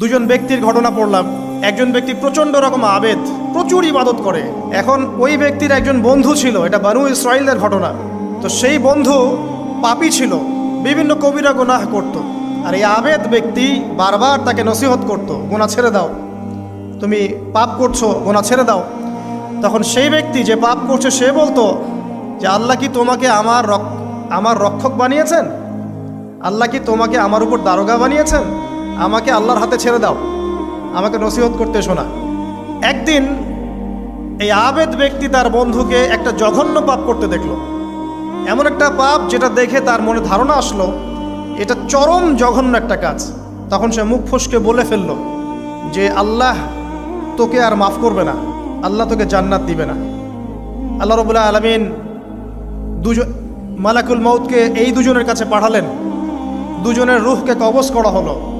দুজন ব্যক্তির ঘটনা পড়লাম। একজন ব্যক্তি প্রচণ্ড রকম আবেদ, প্রচুর ইবাদত করে। এখন ওই ব্যক্তির একজন বন্ধু ছিল, এটা বানু ইসরায়েলের ঘটনা। তো সেই বন্ধু পাপী ছিল, বিভিন্ন কবিরা গুনাহ করত। আর এই আবেদ ব্যক্তি বারবার তাকে নসিহত করত গোনা ছেড়ে দাও। তুমি পাপ করছ গোনা ছেড়ে দাও। তখন সেই ব্যক্তি যে পাপ করছে, সে বলতো যে, আল্লাহ কি তোমাকে আমার আমার রক্ষক বানিয়েছেন? আল্লাহ কি তোমাকে আমার উপর দারোগা বানিয়েছেন? আমাকে আল্লাহর হাতে ছেড়ে দাও। আমাকে নসিহত করতে শোনা। একদিন এই আবেদ ব্যক্তি তার বন্ধুকে একটা জঘন্য পাপ করতে দেখল। এমন একটা পাপ যেটা দেখে তার মনে ধারণা আসলো, এটা চরম জঘন্য একটা কাজ। তখন সে মুখ ফসকে বলে ফেলল যে, আল্লাহ তোকে আর মাফ করবে না। আল্লাহ তোকে জান্নাত দিবে না। আল্লাহ রবুল্লাহ আলমিন দুজন মালাকুল মৌতকে এই দুজনের কাছে পাঠালেন। দুজনের রুহকে কবজ করা হলো।